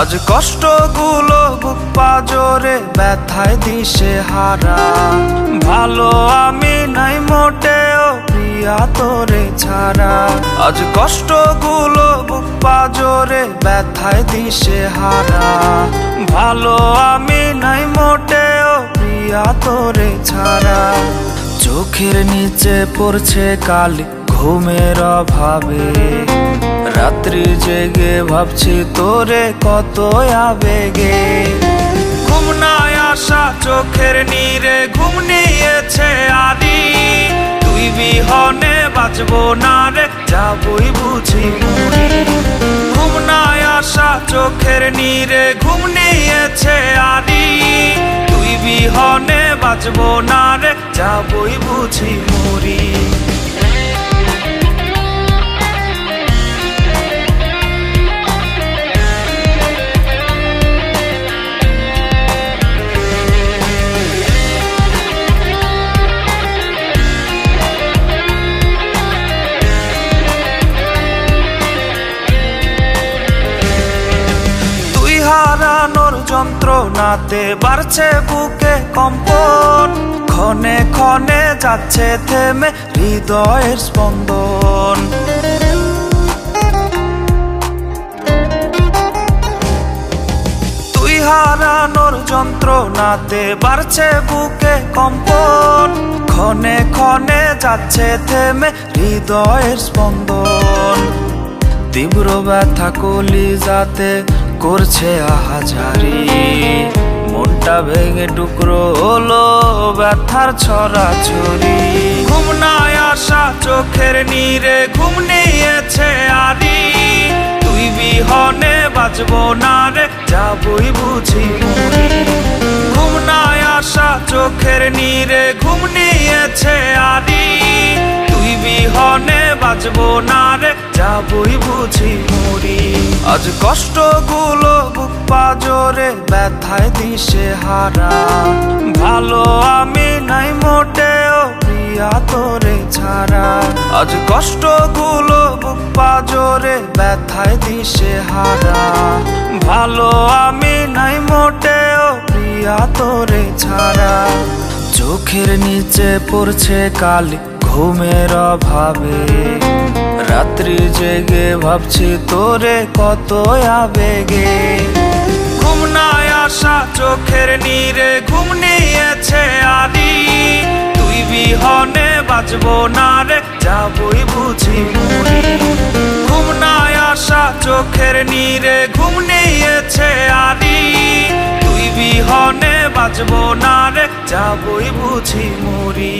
আজ কষ্টগুলো বুক পাজরে ব্যথায় দিশে হারা। ভালো আমি নাই মোটেও প্রিয়া তোরে ছাড়া। আজ কষ্টগুলো বুক পাজরে ব্যথায় দিশে হারা। ভালো আমি নাই মোটেও প্রিয়া তোরে ছাড়া। চোখের নিচে পড়ছে কালি ঘুমের অভাবে। রাত্রি জেগে ভাবছি তোরে কত আবেগে। ঘুম নাই আসা চোখের নীরে ঘুম নিয়েছে আদি। তুই বিহনে বাঁচবো না রে যাবই বুঝি মরি ঘুম নাই আসা চোখের নীরে ঘুম নিয়েছে আদি। তুই বিহনে বাঁচবো না রে যাবই বুঝি মরি যন্ত্রণাতে বাড়ছে বুকে কম্পন। ক্ষণে ক্ষণে যাচ্ছে থেমে হৃদয়ের স্পন্দন। তুই হারানোর যন্ত্রণাতে বাড়ছে বুকে কম্পন। ক্ষণে ক্ষণে যাচ্ছে থেমে হৃদয়ের স্পন্দন। তীব্র ব্যথা কলি যাতে করছে আহাজারি। মনটা ভেঙে টুকরো হলো ব্যথার ছড়া ছড়ি ঘুম নাই আসা চোখের নীরে ঘুম নিয়েছে আরি। তুই বিহনে বাঁচবো না রে, যাবই বুঝি। মরি ঘুম নাই আসা চোখের নীরে ঘুম নিয়েছে আরি। তুই বিহনে বাঁচবো না রে যাবই বুঝি মরি আজ কষ্টগুলো বুক পাজরে ব্যথায় দিশে হারা। ভালো আমি নাই মোটেও প্রিয়া তোরে ছাড়া। আজ কষ্টগুলো বুক পাজরে ব্যথায় দিশে হারা। ভালো আমি নাই মোটেও প্রিয়া তোরে ছাড়া। চোখের নিচে পড়ছে কালি ঘুমের অভাবে। রাত্রি জেগে ভাবছি তোরে কত আবেগে। ঘুম নাই আসা চোখের নীরে ঘুম নিয়েছে আদি। তুই বিহনে বাঁচবো না রে, যাবই বুঝি ঘুম নাই আসা চোখের নীরে ঘুম নিয়েছে আদি। তুই বিহনে বাঁচবো না রে, যাবই বুঝি মরি।